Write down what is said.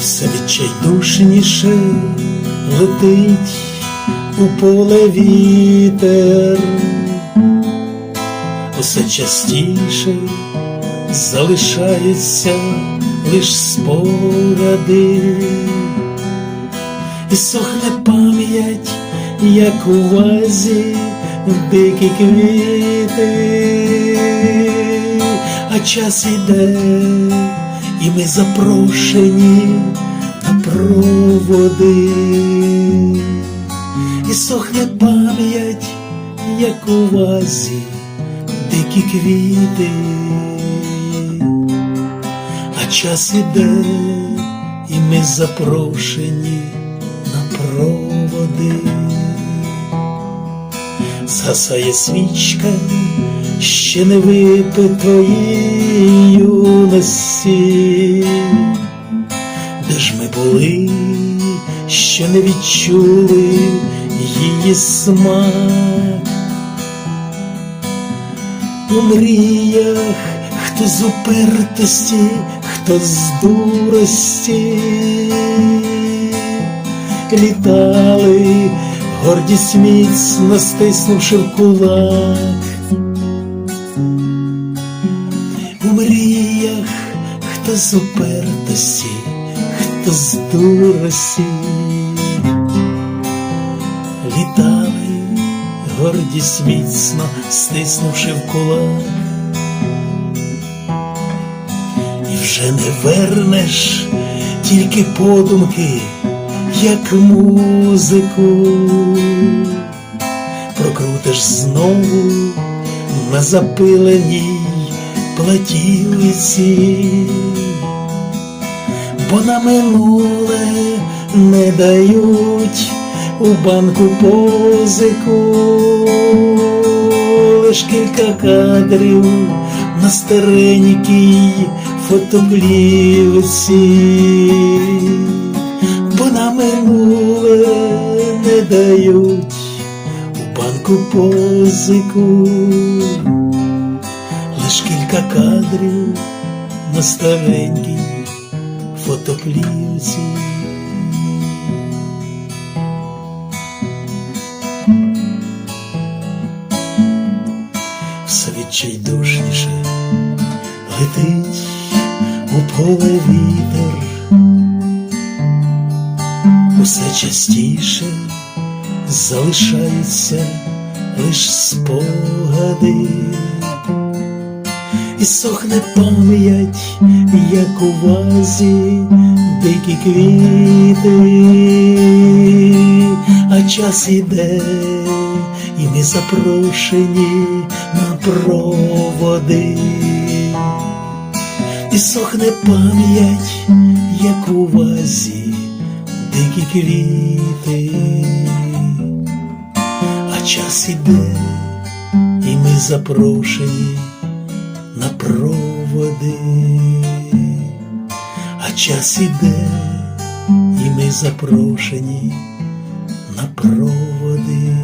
все відчайдушніше летить у поле вітер, усе частіше залишаються лиш спогади, і сохне пам'ять, як у вазі в дикі квіти, а час іде, і ми запрошені на проводи, і сохне пам'ять, як у вазі дикі квіти, а час іде, і ми запрошені на проводи. Згасає свічка ще не випитої юності, де ж ми були, що не відчули її смак. У мріях хто з упертості, хто з дурості літали, гордість міцно стиснувши в кулак. Хто з упертості, хто з дурості літали, гордість міцно стиснувши в кулак. І вже не вернеш тільки подумки, як музику, прокрутиш знову на запиленій платівці, бо на минуле не дають у банку позику, лиш кілька кадрів на старенькій фотоплівці, бо на минуле не дають у банку позику, кілька кадрів на старенькій фотоплівці. все відчайдушніше летить у поле вітер, усе частіше залишаються лиш спогади, і сохне пам'ять, як у вазі дикі квіти, а час іде, і ми запрошені на проводи, і сохне пам'ять, як у вазі дикі квіти, а час іде, і ми запрошені проводи, а час іде, і ми запрошені на проводи.